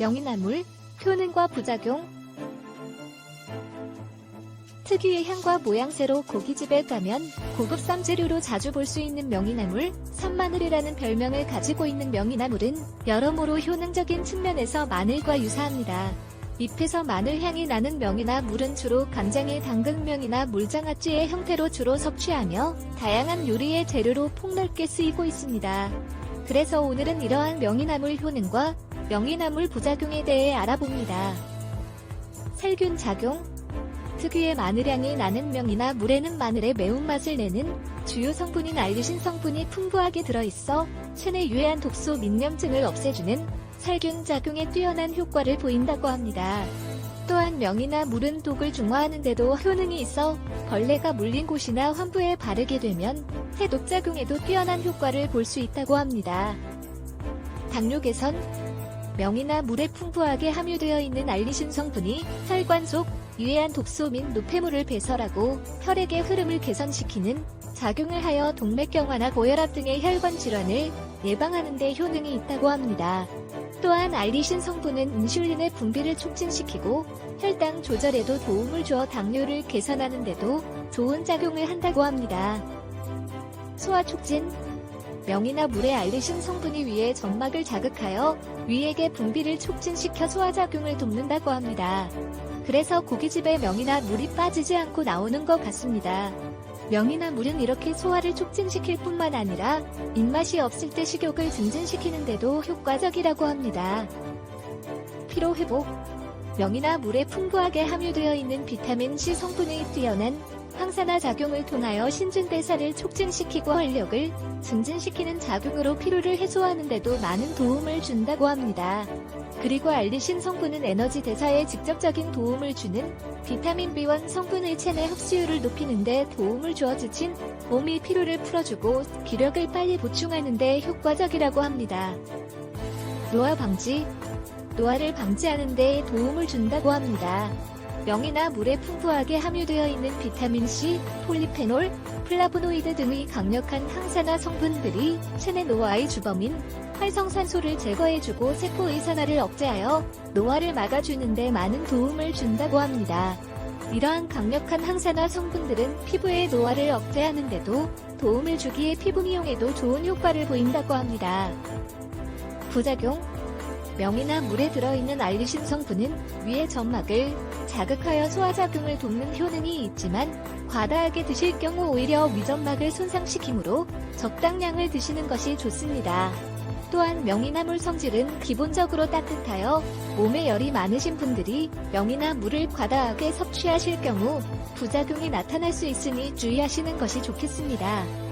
명이나물, 효능과 부작용 특유의 향과 모양새로 고깃집에 가면 고급 쌈재료로 자주 볼 수 있는 명이나물, 산마늘이라는 별명을 가지고 있는 명이나물은 여러모로 효능적인 측면에서 마늘과 유사합니다. 잎에서 마늘 향이 나는 명이나 물은 주로 간장의 당근명이나 물장아찌의 형태로 주로 섭취하며 다양한 요리의 재료로 폭넓게 쓰이고 있습니다. 그래서 오늘은 이러한 명이나물 효능과 명이나물 부작용에 대해 알아봅니다. 살균 작용 특유의 마늘향이 나는 명이나 물에는 마늘의 매운맛을 내는 주요 성분인 알리신 성분이 풍부하게 들어있어 체내 유해한 독소 민염증을 없애주는 살균 작용에 뛰어난 효과를 보인다고 합니다. 또한 명이나 물은 독을 중화하는데도 효능이 있어 벌레가 물린 곳이나 환부에 바르게 되면 해독 작용에도 뛰어난 효과를 볼 수 있다고 합니다. 당뇨 개선 명이나 물에 풍부하게 함유되어 있는 알리신 성분이 혈관 속 유해한 독소 및 노폐물을 배설하고 혈액의 흐름을 개선시키는 작용을 하여 동맥경화나 고혈압 등의 혈관 질환을 예방하는 데 효능이 있다고 합니다. 또한 알리신 성분은 인슐린의 분비를 촉진시키고 혈당 조절에도 도움을 주어 당뇨를 개선하는 데도 좋은 작용을 한다고 합니다. 소화 촉진 명이나 물에 알리신 성분이 위의 점막을 자극하여 위액의 분비를 촉진시켜 소화작용을 돕는다고 합니다. 그래서 고깃집에 명이나 물이 빠지지 않고 나오는 것 같습니다. 명이나 물은 이렇게 소화를 촉진시킬 뿐만 아니라 입맛이 없을 때 식욕을 증진시키는데도 효과적이라고 합니다. 피로 회복 명이나 물에 풍부하게 함유되어 있는 비타민 C 성분의 뛰어난 항산화 작용을 통하여 신진대사를 촉진시키고 활력을 증진시키는 작용으로 피로를 해소하는 데도 많은 도움을 준다고 합니다. 그리고 알리신 성분은 에너지 대사에 직접적인 도움을 주는 비타민 B1 성분의 체내 흡수율을 높이는 데 도움을 주어 지친 몸이 피로를 풀어주고 기력을 빨리 보충하는 데 효과적이라고 합니다. 노화 방지 노화를 방지하는 데 도움을 준다고 합니다. 명이나 물에 풍부하게 함유되어 있는 비타민C, 폴리페놀, 플라보노이드 등의 강력한 항산화 성분들이 체내 노화의 주범인 활성산소를 제거해주고 세포의 산화를 억제하여 노화를 막아주는 데 많은 도움을 준다고 합니다. 이러한 강력한 항산화 성분들은 피부의 노화를 억제하는 데도 도움을 주기에 피부 미용에도 좋은 효과를 보인다고 합니다. 부작용 명이나 물에 들어있는 알리신 성분은 위의 점막을 자극하여 소화작용을 돕는 효능이 있지만 과다하게 드실 경우 오히려 위점막을 손상시키므로 적당량을 드시는 것이 좋습니다. 또한 명이나 물 성질은 기본적으로 따뜻하여 몸에 열이 많으신 분들이 명이나 물을 과다하게 섭취하실 경우 부작용이 나타날 수 있으니 주의하시는 것이 좋겠습니다.